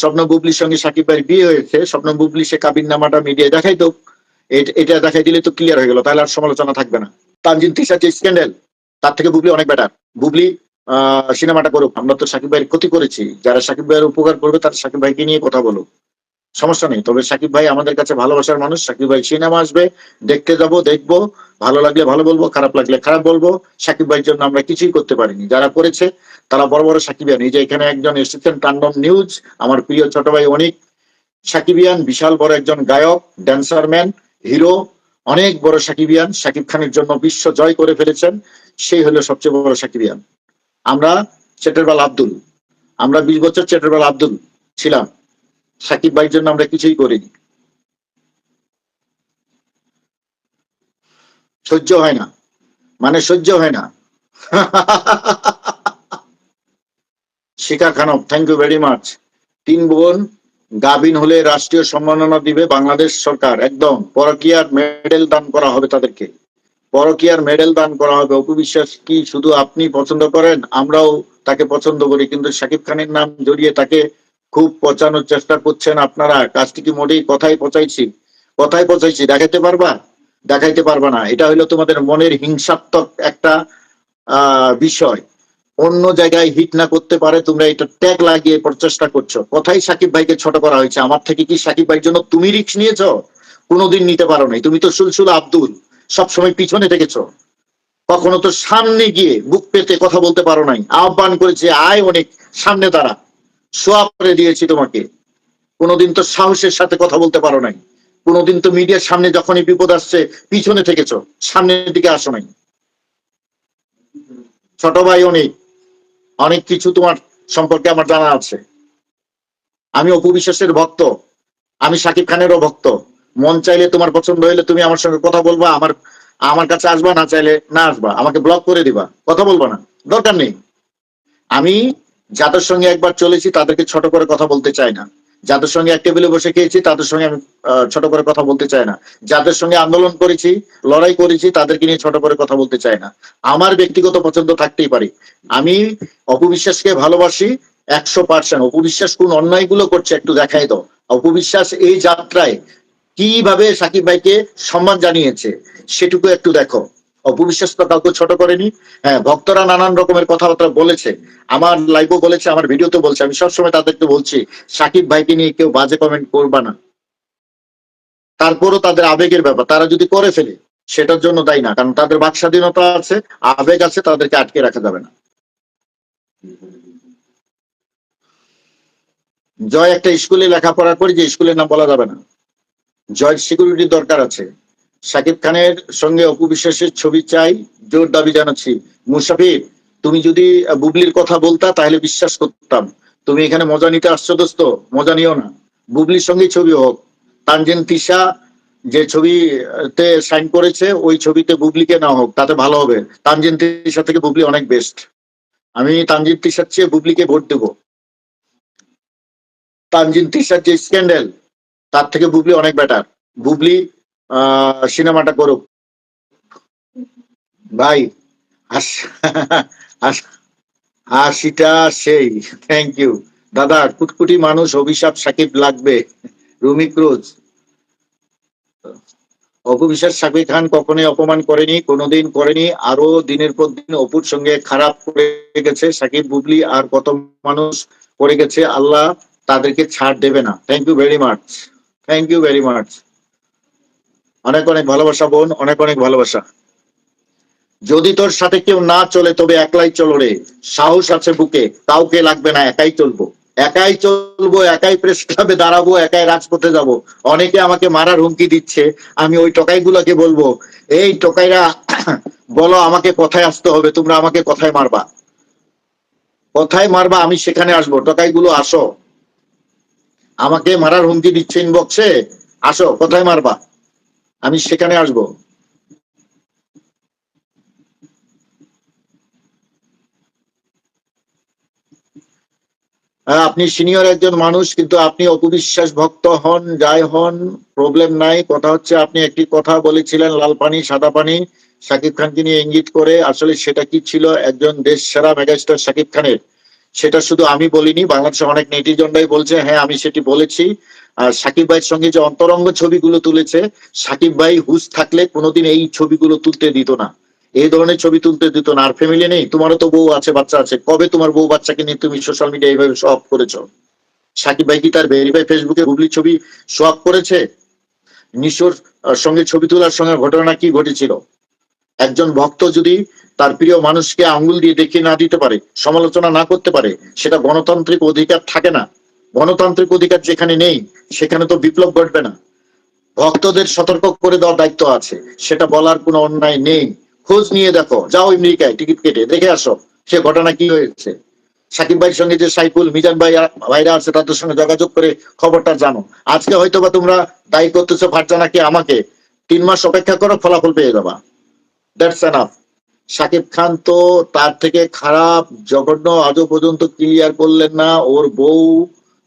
স্বপ্ন বুবলির সঙ্গে সাকিব ভাইয়ের বিয়ে হয়েছে, স্বপ্ন বুবলি, সে কাবিন নামাটা মিডিয়ায় দেখাই তো, এটা দেখাই দিলে তো ক্লিয়ার হয়ে গেল, তাহলে আর সমালোচনা থাকবে না। তানজিন তিশার যে স্ক্যান্ডেল তার থেকে বুবলি অনেক বেটার বুবলি সিনেমাটা করুক, আমরা তো সাকিব ভাইয়ের ক্ষতি করেছি। যারা সাকিব ভাইয়ের উপকার করবে তারা সাকিব ভাইকে নিয়ে কথা বলুক। সমস্যা নেই, তবে সাকিব ভাই আমাদের কাছে ভালোবাসার মানুষ, সাকিব ভাই সিনেমা আসবে, দেখতে যাব, দেখব। ভালো লাগলে ভালো বলব, খারাপ লাগলে খারাপ বলব। সাকিব ভাইয়ের জন্য আমরা কিছুই করতে পারিনি। যারা করেছে, তারা বড় বড় সাকিবিয়ান এই যে এখানে একজন এসেছেন টান্ডম নিউজ, আমার প্রিয় ছোট ভাই অনেক। সাকিবিয়ান বিশাল বড় একজন গায়ক ড্যান্সার ম্যান হিরো অনেক বড় সাকিবিয়ান সাকিব খানের জন্য বিশ্ব জয় করে ফেলেছেন। সেই হলো সবচেয়ে বড় সাকিবিয়ান আমরা চেটেরবাল আব্দুল। আমরা বিশ বছর চেটেরবাল আব্দুল ছিলাম। সাকিব ভাইয়ের জন্য আমরা কিছুই করিনি। সহ্য হয় না। মানে সহ্য হয় না। Shikha Khanam thank you very much তিন বোন গাভিন হলে রাষ্ট্রীয় সম্মাননা দিবে বাংলাদেশ সরকার, একদম। পরকিয়ার মেডেল দান করা হবে তাদেরকে। পরকিয়ার মেডেল দান করা হবে। অপু বিশ্বাস কি, শুধু আপনি পছন্দ করেন? আমরাও তাকে পছন্দ করি। কিন্তু শাকিব খানের নাম জড়িয়ে তাকে খুব পচানোর চেষ্টা করছেন আপনারা। কাজটি কি মোটেই কথাই পচাইছি? কথাই পচাইছি। দেখাতে পারবা? দেখাইতে পারবে না। এটা হলো তোমাদের মনের হিংসাত্মক একটা বিষয়। অন্য জায়গায় হিট না করতে পারে, তোমরা এটা ট্যাগ লাগিয়ে প্রচেষ্টা করছ। কথাই সাকিব ভাইকে ছোট করা হয়েছে? আমার থেকে কি সাকিব ভাইয়ের জন্য তুমি রিক্স নিয়েছো? কোনোদিন নিতে পারো নাই। তুমি তো সুলসুল আব্দুল। সবসময় পিছনে থেকেছো। কখনো তো সামনে গিয়ে বুক পেতে কথা বলতে পারো নাই। আহ্বান করেছে, আয় অনেক, সামনে তারা সোয়াব করে দিয়েছি তোমাকে। কোনোদিন তো সাহসের সাথে কথা বলতে পারো নাই। কোনোদিন তো মিডিয়ার সামনে যখনই বিপদ আসছে, পিছনে থেকেছো, সামনের দিকে আসো নাই। ছোট ভাই অনেক অনেক, কিছু তোমার সম্পর্কে আমার জানা আছে। আমি অপু বিশ্বাসের ভক্ত, আমি সাকিব খানেরও ভক্ত। মন চাইলে তোমার পছন্দ হইলে তুমি আমার সঙ্গে কথা বলবা, আমার আমার কাছে আসবা, না চাইলে না আসবা, আমাকে ব্লক করে দিবা, কথা বলবা না, দরকার নেই। আমি যাদের সঙ্গে একবার চলেছি তাদেরকে ছোট করে কথা বলতে চাই না। যাদের সঙ্গে এক টেবিলে বসে খেয়েছি, তাদের সঙ্গে আমি ছোট করে কথা বলতে চাই না। যাদের সঙ্গে আন্দোলন করেছি, লড়াই করেছি, তাদেরকে নিয়ে ছোট করে কথা বলতে চাই না। আমার ব্যক্তিগত পছন্দ থাকতেই পারে। আমি অপবিশ্বাসকে ভালোবাসি একশো পার্সেন্ট। অপবিশ্বাস কোন অন্যায়গুলো করছে একটু দেখাই দাও। অপবিশ্বাস এই যাত্রায় কীভাবে সাকিব ভাইকে সম্মান জানিয়েছে, সেটুকু একটু দেখো। অপবিশ্বাস তো কাউকে ছোট করেনি। হ্যাঁ ভক্তরা নানান রকমের কথাবার্তা বলেছে। আমার লাইভও বলেছে, আমার ভিডিওতে বলছে। আমি সবসময় তাদেরকে বলছি, সাকিব ভাইকে নিয়ে কেউ বাজে কমেন্ট করবা না। তারপরও তাদের আবেগের ব্যাপার। তারা যদি করে ফেলে, সেটার জন্য দায়ী না। কারণ তাদের বাক স্বাধীনতা আছে, আবেগ আছে, তাদেরকে আটকে রাখা যাবে না। জয় একটা স্কুলে লেখাপড়া করি, যে স্কুলের নাম বলা যাবে না। জয়ের সিকিউরিটি দরকার আছে। সাকিব খানের সঙ্গে অপু বিশ্বাসের ছবি চাই, জোর দাবি জানাচ্ছি। মুসাফির তুমি যদি বুবলির কথা বলতা, তাহলে বিশ্বাস করতাম। তুমি এখানে মজা নিতে আসছো, দোস্ত। মজা নিও না। বুবলির সঙ্গেই ছবি হোক। তানজিন তিশা যে ছবিতে সাইন করেছে, ওই ছবিতে বুবলিকে না হোক, তাতে ভালো হবে। তানজিন তিশা থেকে বুবলি অনেক বেস্ট। আমি তানজিন তিশার চেয়ে বুবলিকে ভোট দেবো। তানজিন তিশার যে স্ক্যান্ডেল, তার থেকে বুবলি অনেক বেটার। বুবলি সিনেমাটা করুক। ভাই হাসিটা সেই থ্যাংক ইউ দাদা, কুটকুটি মানুষ অভিশাপ সাকিব লাগবে, রুমি ক্রুজ। অপবিশ্বাস সাকিব খান কখনোই অপমান করেনি, কোনোদিন করেনি আরও দিনের পর দিন অপুর সঙ্গে খারাপ করে গেছে। সাকিব বুবলি আর কত মানুষ করে গেছে, আল্লাহ তাদেরকে ছাড় দেবে না। Thank you very much thank you very much অনেক অনেক ভালোবাসা, বোন, অনেক অনেক ভালোবাসা। যদি তোর সাথে কেউ না চলে, তবে একলাই চলো রে। সাহস আছে বুকে, কাউকে লাগবে না, একাই চলবো। একাই চলবো, একাই প্রেস ক্লাবে দাঁড়াবো, একাই রাজপথে যাব। অনেকে আমাকে মারার হুমকি দিচ্ছে, আমি ওই টকাইগুলোকে বলব, এই টকাইরা, বলো আমাকে কথায় আসতে হবে, তোমরা আমাকে কথায় মারবা? কথায় মারবা, আমি সেখানে আসব। টকাইগুলো, আসো। আমাকে মারার হুমকি দিচ্ছে ইনবক্সে আসো, কোথায় মারবা? আমি সেখানে আসব। হ্যাঁ, আপনি সিনিয়র একজন মানুষ কিন্তু আপনি অপবিশ্বাস ভক্ত হন যাই হন প্রবলেম নাই। কথা হচ্ছে আপনি একটি কথা বলেছিলেন লাল পানি সাদা পানি শাকিব খানকে নিয়ে ইঙ্গিত করে। আসলে সেটা কি ছিল? একজন দেশ সেরা মেগাস্টার শাকিব খানের। সেটা শুধু আমি বলিনি বাংলাদেশের অনেক নেটিজনরাই বলছে হ্যাঁ আমি সেটি বলেছি। আর সাকিব ভাইয়ের সঙ্গে যে অন্তরঙ্গ ছবিগুলো তুলেছে, সাকিব ভাই হুশ থাকলে কোনোদিন এই ছবিগুলো তুলতে দিত না। এই ধরনের ছবি তুলতে দিত না। আর ফ্যামিলি নেই, তোমারও তো বউ আছে, বাচ্চা আছে। কবে তোমার বউ বাচ্চাকে নিয়ে তুমি সোশ্যাল মিডিয়া এইভাবে শো অফ করেছ? সাকিব ভাই কি তার ভেরিফাই ফেসবুকে গুগলি ছবি শো অফ করেছে? নিশোর সঙ্গে ছবি তোলার সঙ্গে ঘটনা কি ঘটেছিল? একজন ভক্ত যদি তার প্রিয় মানুষকে আঙ্গুল দিয়ে দেখিয়ে না দিতে পারে, সমালোচনা না করতে পারে, সেটা গণতান্ত্রিক অধিকার থাকে না। গণতান্ত্রিক অধিকার যেখানে নেই, সেখানে তো বিপ্লব ঘটবে না। ভক্তদের সতর্ক করে দেওয়ার দায়িত্ব আছে, সেটা বলার কোনো অন্যায় নেই। খোঁজ নিয়ে দেখো, যাও আমেরিকায়, টিকিট কেটে, দেখে আসো, সে ঘটনা কি হয়েছে। সাকিব ভাইয়ের সঙ্গে যে সাইফুল, মিজান ভাই ভাইরা আছে, তাদের সঙ্গে যোগাযোগ করে খবরটা জানো। আজকে হয়তো বা তোমরা দায়ী করতেছো ফারজানাকে আমাকে। তিন মাস অপেক্ষা করো, ফলাফল পেয়ে যাবা। দ্যাটস এনাফ সাকিব খান তো তার থেকে খারাপ, জঘন্য, আজও পর্যন্ত ক্লিয়ার করলেন না, ওর বউ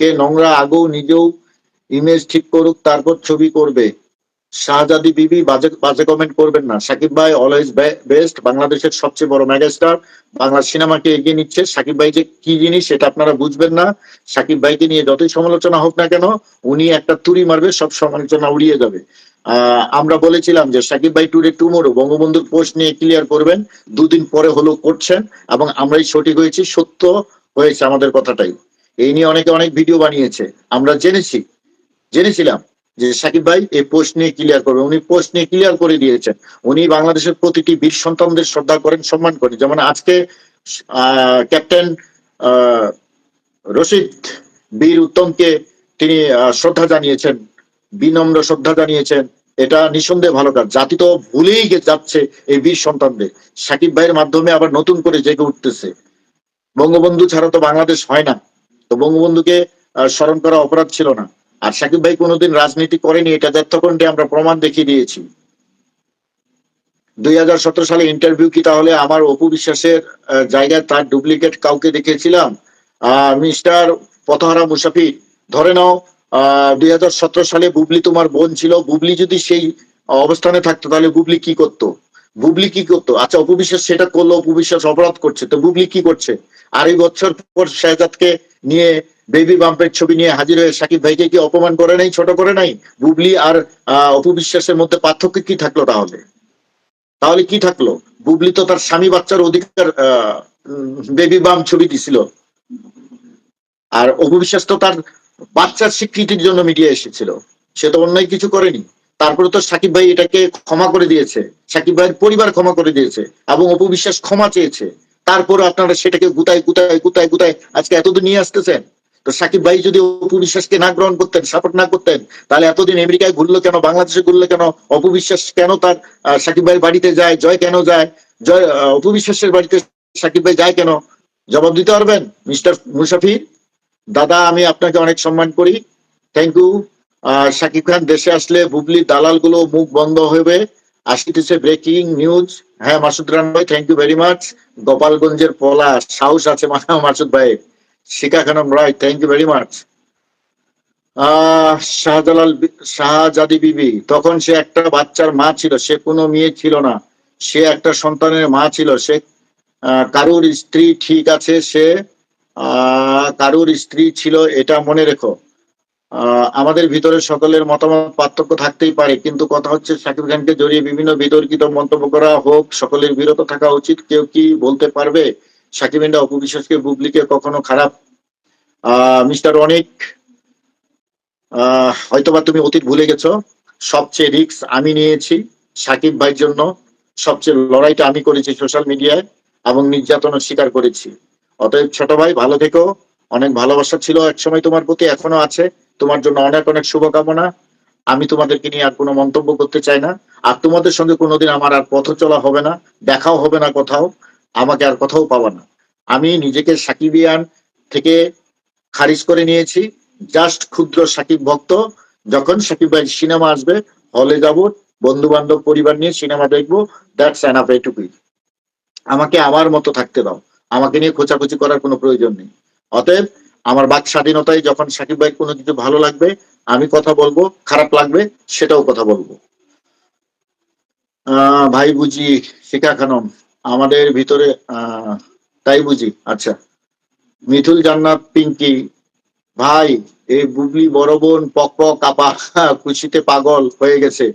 কে নোংরা আগেও নিজেও ইমেজ ঠিক করুক, তারপর ছবি করবে। শাহজাদি বিবি বাজে বাজে কমেন্ট করবেন না। সাকিব ভাই অলওয়েজ বেস্ট বাংলাদেশের সবচেয়ে বড় মেগাস্টার বাংলা সিনেমাকে এগিয়ে নিচ্ছে। সাকিব ভাই যে কি জিনিস সেটা আপনারা বুঝবেন না। সাকিব ভাইকে নিয়ে যতই সমালোচনা হোক না কেন, উনি একটা তুড়ি মারবে, সব সমালোচনা উড়িয়ে যাবে। আমরা বলেছিলাম যে সাকিব ভাই টুডে টুমোরো বঙ্গবন্ধুর পোস্ট নিয়ে ক্লিয়ার করবেন। দুদিন পরে হলো করছেন এবং আমরাই সঠিক হয়েছি, সত্য হয়েছে আমাদের কথাটাই। এই নিয়ে অনেকে অনেক ভিডিও বানিয়েছে। আমরা জেনেছি, জেনেছিলাম যে সাকিব ভাই এই পোস্ট নিয়ে ক্লিয়ার করবেন উনি পোস্ট নিয়ে ক্লিয়ার করে দিয়েছেন। উনি বাংলাদেশের প্রতিটি বীর সন্তানদের শ্রদ্ধা করেন, সম্মান করেন। যেমন আজকে ক্যাপ্টেন রশিদ বীর উত্তমকে তিনি শ্রদ্ধা জানিয়েছেন, বিনম্র শ্রদ্ধা জানিয়েছেন। এটা নিঃসন্দেহে ভালো কাজ। জাতি তো ভুলেই যাচ্ছে এই বীর সন্তানদের। সাকিব ভাইয়ের মাধ্যমে আবার নতুন করে জেগে উঠতেছে। বঙ্গবন্ধু ছাড়া তো বাংলাদেশ হয় না। তো বঙ্গবন্ধুকে স্মরণ করা অপরাধ ছিল না। আর সাকিব ভাই কোনোদিন রাজনীতি করেনি, এটা যতক্ষণে আমরা প্রমাণ দেখিয়ে দিয়েছি। দুই হাজার সতেরো সালে ইন্টারভিউ কি তাহলে? আমার অপু বিশ্বাসের জায়গায় তার ডুপ্লিকেট কাউকে দেখিয়েছিলাম। মিস্টার পথহারা মুসাফির, ধরে নাও দুই সালে বুবলি তোমার বোন ছিল। বুবলি যদি সেই অবস্থানে থাকতো, তাহলে বুবলি কি করতো? বুবলি কি করতো? আচ্ছা অপবিশ্বাস সেটা করল অপবিশ্বাস অপরাধ করছে। তো বুবলি কি করছে? আড়াই বছর পর শাহজাদকে নিয়ে বেবি বাম্পের ছবি নিয়ে হাজির হয়ে সাকিব ভাইকে কি অপমান করে নাই ছোট করে নাই? বুবলি আর আহ, অপবিশ্বাসের মধ্যে পার্থক্য কি থাকল তাহলে? তাহলে কি থাকল? বুবলি তো তার স্বামী বাচ্চার অধিকার বেবি বাম ছবি দিছিল। আর অপবিশ্বাস তো তার বাচ্চার স্বীকৃতির জন্য মিডিয়া এসেছিল। সে তো অন্যায় কিছু করেনি। তারপরে তো সাকিব ভাই এটাকে ক্ষমা করে দিয়েছে। সাকিব ভাইয়ের পরিবার ক্ষমা করে দিয়েছে এবং অপবিশ্বাস ক্ষমা চেয়েছে। তারপরে আপনারা সেটাকে গুতায় গুতায় গুতায় গুতায় আজকে এতদিন নিয়ে আসতেছেন। তো সাকিব ভাই যদি অপবিশ্বাসকে না গ্রহণ করতেন, সাপোর্ট না করতেন, তাহলে এতদিন আমেরিকায় ঘুরলো কেন, বাংলাদেশে ঘুরলো কেন অপবিশ্বাস কেন তার সাকিব ভাইয়ের বাড়িতে যায়, জয় কেন যায়, জয় অপবিশ্বাসের বাড়িতে সাকিব ভাই যায় কেন? জবাব দিতে পারবেন, মিস্টার মুসাফির দাদা, আমি আপনাকে অনেক সম্মান করি। থ্যাংক ইউ সাকিব খান দেশে আসলে বুবলি দালালগুলো মুখ বন্ধ হবে আসিতেছে ব্রেকিং নিউজ হ্যাঁ মাসুদ রান ভাই থ্যাংক ইউ ভেরি মাচ গোপালগঞ্জের পলা, সাহস আছে মাসুদ ভাই Shikha Khanam Roy thank you very much Shahjalal Shahzadi Bibi, তখন সে একটা বাচ্চার মা ছিল, সে কোনো মেয়ে ছিল না। সে একটা সন্তানের মা ছিল, সে কারুর স্ত্রী ঠিক আছে, সে কারুর স্ত্রী ছিল, এটা মনে রেখো। আমাদের ভিতরে সকলের মতামত পার্থক্য থাকতেই পারে, কিন্তু কথা হচ্ছে সাকিব খানকে জড়িয়ে বিভিন্ন বিতর্কিত মন্তব্য করা হোক, সকলের বিরত থাকা উচিত, কেউ কি বলতে পারবে? সাকিব ইন্ডা অপবিশ্বাসকে, বুবলিকে কখনো খারাপ? মিস্টার অনেক হয়তোবা তুমি অতীত ভুলে গেছো, সবচেয়ে রিক্স আমি নিয়েছি সাকিব ভাইয়ের জন্য, সবচেয়ে লড়াইটা আমি করেছি সোশ্যাল মিডিয়ায় এবং নির্যাতনের শিকার করেছি। অতএব ছোট ভাই, ভালো থেকো, অনেক ভালোবাসা ছিল একসময় তোমার প্রতি, এখনও আছে। তোমার জন্য অনেক অনেক শুভকামনা। আমি তোমাদেরকে নিয়ে আর কোনো মন্তব্য করতে চাই না। আর তোমাদের সঙ্গে কোনোদিন আমার আর পথ চলা হবে না, দেখাও হবে না কোথাও, আমাকে আর কোথাও পাবা না। আমি নিজেকে সাকিবিয়ান থেকে খারিজ করে নিয়েছি। জাস্ট ক্ষুদ্র সাকিব ভক্ত, যখন সাকিব ভাই সিনেমা আসবে, হলে যাব বন্ধু বান্ধব পরিবার নিয়ে সিনেমা দেখব দ্যাটস এনাফ এইটুকুই। আমাকে আমার মতো থাকতে দাও। আমাকে নিয়ে খোঁচাখুচি করার কোনো প্রয়োজন নেই। অতএব আমার বাক স্বাধীনতায় যখন সাকিব ভাই কোনো কিছু ভালো লাগবে, আমি কথা বলব, খারাপ লাগবে, সেটাও কথা বলব। আহ, ভাই বুঝি শিখা খানম, আমাদের ভিতরে তাই বুঝি আচ্ছা। মিথুল জান্নাত, পিঙ্কি, ভাই, এই বুবলি বড় বোন, পক পক আপা খুশিতে পাগল হয়ে গেছে।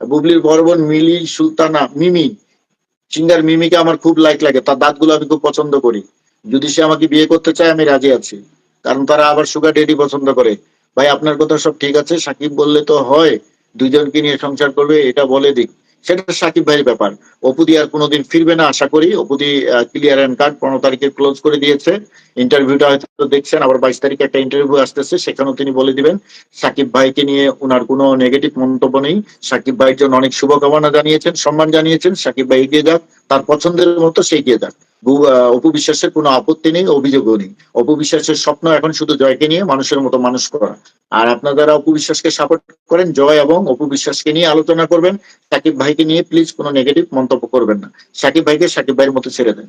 বুবলির বড় বোন মিলি, সুলতানা, মিমি, সিঙ্গার মিমিকে আমার খুব লাইক লাগে, তার দাঁতগুলো আমি খুব পছন্দ করি। যদি সে আমাকে বিয়ে করতে চায়, আমি রাজি আছি। কারণ তারা আবার সুগার ডেডি পছন্দ করে। ভাই, আপনার কথা সব ঠিক আছে? সাকিব বললে তো হয় দুইজনকে নিয়ে সংসার করবে, এটা বলে দিক। সেটা সাকিব ভাইয়ের ব্যাপার। অপুদি আর কোনোদিন ফিরবে না, আশা করি। অপুদি ক্লিয়ার অ্যান্ড কার্ড পনেরো তারিখে ক্লোজ করে দিয়েছে। ইন্টারভিউটা হয়তো দেখছেন, আবার বাইশ তারিখে একটা ইন্টারভিউ আসতেছে, সেখানেও তিনি বলে দিবেন, সাকিব ভাইকে নিয়ে ওনার কোনো নেগেটিভ মন্তব্য নেই। সাকিব ভাইয়ের জন্য অনেক শুভকামনা জানিয়েছেন, সম্মান জানিয়েছেন। সাকিব ভাই এগিয়ে যাক, তার পছন্দের মতো সে এগিয়ে যাক। বু- আহ, অপু বিশ্বাসের কোনো আপত্তি নেই অভিযোগও নেই। অপবিশ্বাসের স্বপ্ন এখন শুধু জয়কে নিয়ে মানুষের মতো মানুষ করা। আর আপনারা যারা অপু বিশ্বাসকে সাপোর্ট করেন জয় এবং অপবিশ্বাসকে নিয়ে আলোচনা করবেন সাকিব ভাইকে নিয়ে প্লিজ কোনো নেগেটিভ মন্তব্য করবেন না। সাকিব ভাইকে সাকিব ভাইয়ের মতো ছেড়ে দেন।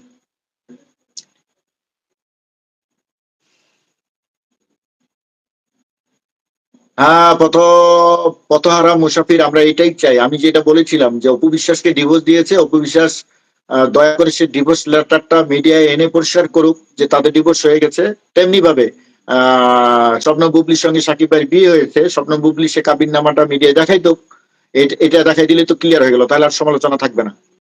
হ্যাঁ পথ পথহারা মুসাফির আমরা এটাই চাই। আমি যেটা বলেছিলাম যে অপবিশ্বাসকে ডিভোর্স দিয়েছে অপবিশ্বাস দয়া করে সে ডিভোর্স লেটারটা মিডিয়ায় এনে পরিষ্কার করুক যে তাদের ডিভোর্স হয়ে গেছে। তেমনি ভাবে স্বপ্ন বুবলির সঙ্গে সাকিব বিয়ে হয়েছে, স্বপ্ন বুবলি সে কাবিন নামাটা মিডিয়ায় দেখাই তো এটা দেখাই দিলে তো ক্লিয়ার হয়ে গেল, তাহলে আর সমালোচনা থাকবে না।